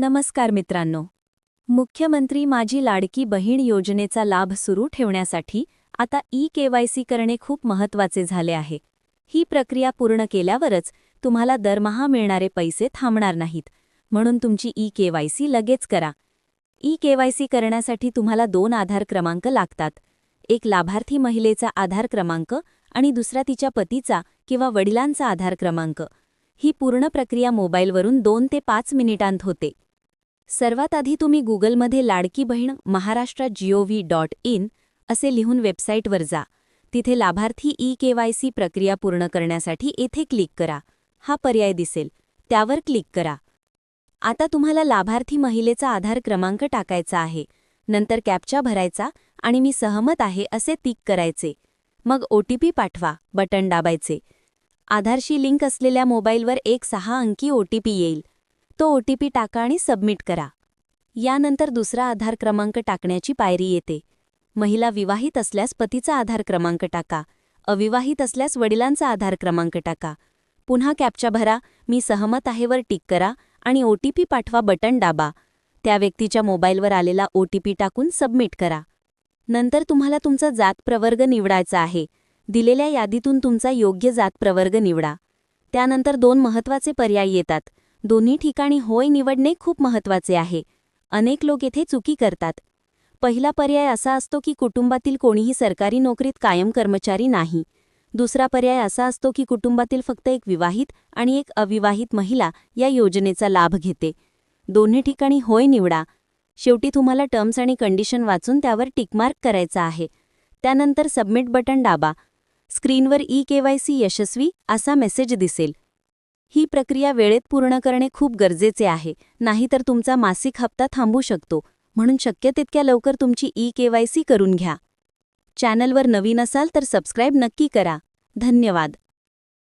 नमस्कार मित्रांनो. मुख्यमंत्री माझी लाडकी बहीण योजनेचा लाभ सुरू ठेवण्यासाठी आता ई केवायसी करणे खूप महत्त्वाचे झाले आहे. ही प्रक्रिया पूर्ण केल्यावरच तुम्हाला दरमहा मिळणारे पैसे थांबणार नाहीत. म्हणून तुमची ई केवायसी लगेच करा. ई केवायसी करण्यासाठी तुम्हाला दोन आधार क्रमांक लागतात. एक लाभार्थी महिलेचा आधार क्रमांक आणि दुसरा तिच्या पतीचा किंवा वडिलांचा आधार क्रमांक. ही पूर्ण प्रक्रिया मोबाईलवरून दोन ते पाच मिनिटांत होते. सर्वात आधी तुम्ही गुगलमध्ये Ladki Bahin Maharashtra G O V dot in असे लिहून वेबसाईटवर जा. तिथे लाभार्थी ई केवायसी प्रक्रिया पूर्ण करण्यासाठी येथे क्लिक करा. हा पर्याय दिसेल. त्यावर क्लिक करा. आता तुम्हाला लाभार्थी महिलेचा आधार क्रमांक टाकायचा आहे. नंतर कॅपचा भरायचा आणि मी सहमत आहे असे तिक करायचे. मग ओटीपी पाठवा. बटन दाबायचे. आधारशी लिंक असलेल्या मोबाईलवर एक सहा अंकी ओटीपी येईल. तो ओटीपी टाका आणि सबमिट करा. यानंतर दुसरा आधार क्रमांक टाकण्याची पायरी येते. महिला विवाहित असल्यास पतीचा आधार क्रमांक टाका. अविवाहित असल्यास वडिलांचा आधार क्रमांक टाका. पुन्हा कॅपचा भरा मी सहमत आहेवर टिक करा आणि ओटीपी पाठवा बटन दाबा. त्या व्यक्तीच्या मोबाईलवर आलेला ओटीपी टाकून सबमिट करा. नंतर तुम्हाला तुमचा जात प्रवर्ग निवडायचा आहे. दिलेल्या यादीतून तुमचा योग्य जात प्रवर्ग निवडा. त्यानंतर दोन महत्त्वाचे पर्याय येतात. दोन्ही ठिकाणी होय निवडणे खूप महत्त्वाचे आहे. अनेक लोक येथे चुकी करतात. पहिला पर्याय असा असतो की कुटुंबातील कोणीही सरकारी नोकरीत कायम कर्मचारी नाही. दुसरा पर्याय असा असतो की कुटुंबातील फक्त एक विवाहित आणि एक अविवाहित महिला या योजनेचा लाभ घेते. दोन्ही ठिकाणी होय निवडा. शेवटी तुम्हाला टर्म्स आणि कंडिशन वाचून त्यावर टिकमार्क करायचा आहे. त्यानंतर सबमिट बटन दाबा. स्क्रीनवर ई केवायसी यशस्वी असा मेसेज दिसेल. ही प्रक्रिया वेळेत पूर्ण करणे खूप गरजेचे आहे नाहीतर तुमचा मासिक हप्ता थांबू शकतो म्हणून शक्य तितक्या लवकर तुमची ई केवायसी करून घ्या. चॅनलवर नवीन असाल तर सबस्क्राईब नक्की करा. धन्यवाद.